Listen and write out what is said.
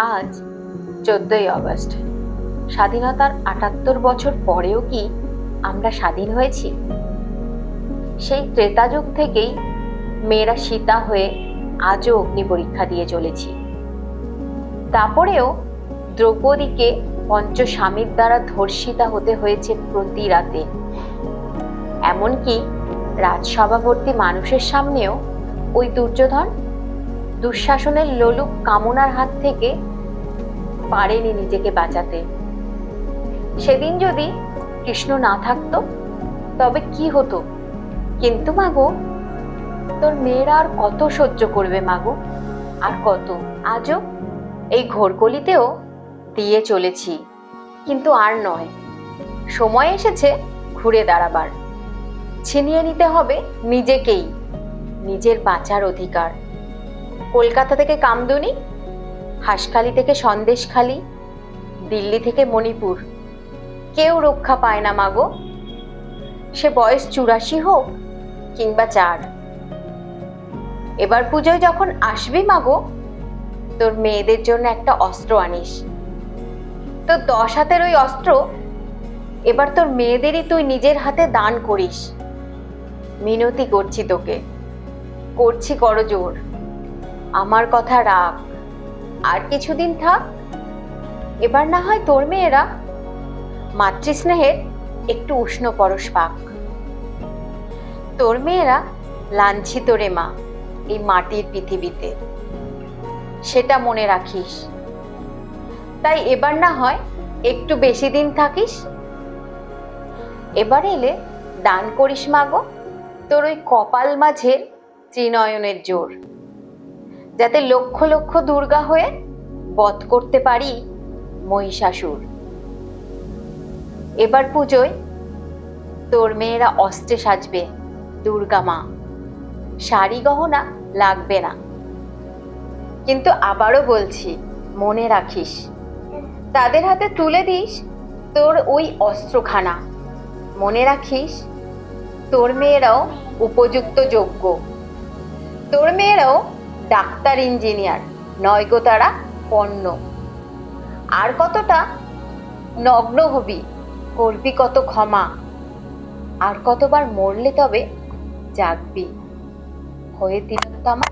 আজ চোদ্দই আগস্ট। স্বাধীনতার আটাত্তর বছর পরেও কি আমরা স্বাধীন হয়েছি? সেই ত্রেতা যুগ থেকেই মেয়েরা সীতা হয়ে আজও অগ্নি পরীক্ষা দিয়ে চলেছি। তারপরেও দ্রৌপদীকে পঞ্চস্বামীর দ্বারা ধর্ষিতা হতে হয়েছে প্রতি রাতে। এমনকি রাজসভাবর্তী মানুষের সামনেও ওই দুর্যোধন দুঃশাসনের লোলুপ কামনার হাত থেকে পারেনি নিজেকে বাঁচাতে। সেদিন যদি কৃষ্ণ না থাকতো, তবে কি হতো? কিন্তু মাগো তোর মেয়েরা আর কত সহ্য করবে মাগো আর কত? আজও এই ঘোরকলিতেও দিয়ে চলেছি। কিন্তু আর নয়, সময় এসেছে ঘুরে দাঁড়াবার। ছিনিয়ে নিতে হবে নিজেকেই, নিজের বাঁচার অধিকার। কলকাতা থেকে কামদুনি, হাঁসখালি থেকে সন্দেশখালি, দিল্লি থেকে মণিপুর। কেউ রক্ষা পায় না মাগো। সে বয়স চুরাশি হোক কিংবা চার। এবার পুজোয় যখন আসবি মাগো, তোর মেয়েদের জন্য একটা অস্ত্র আনিস। তোর দশ হাতের ওই অস্ত্র এবার তোর মেয়েদেরই তুই নিজের হাতে দান করিস। মিনতি করছি তোকে। করছি করজোর। আমার কথা রাখ। আর কিছুদিন থাক। এবার না হয় তোর মেয়েরা মাতৃস্নেহের একটু উষ্ণ পরশ পাক। তোর মেয়েরা লাঞ্ছিত রে মা, এই মাটির পৃথিবীতে। সেটা মনে রাখিস। তাই এবার না হয় একটু বেশি দিন থাকিস। এবার এলে দান করিস মাগো তোর ওই কপাল মাঝের ত্রিনয়নের জোর। যাতে লক্ষ লক্ষ দুর্গা হয়ে বধ করতে পারি মহিষাসুর। এবার পুজোয় তোর মেয়েরা অস্ত্রে সাজবে, দুর্গা মা। শাড়ি গহনা লাগবে না। কিন্তু আবারও বলছি, মনে রাখিস, তাদের হাতে তুলে দিস তোর ওই অস্ত্রখানা। মনে রাখিস, তোর মেয়েরাও উপযুক্ত যোগ্য। তোর মেয়েরাও ডাক্তার ইঞ্জিনিয়ার নয়গো তারা পণ্য। আর কতটা? নগ্ন হবি, করবি কত ক্ষমা, আর কতবার মরলে তবে জাগবি। হয়ে তিলোত্তমা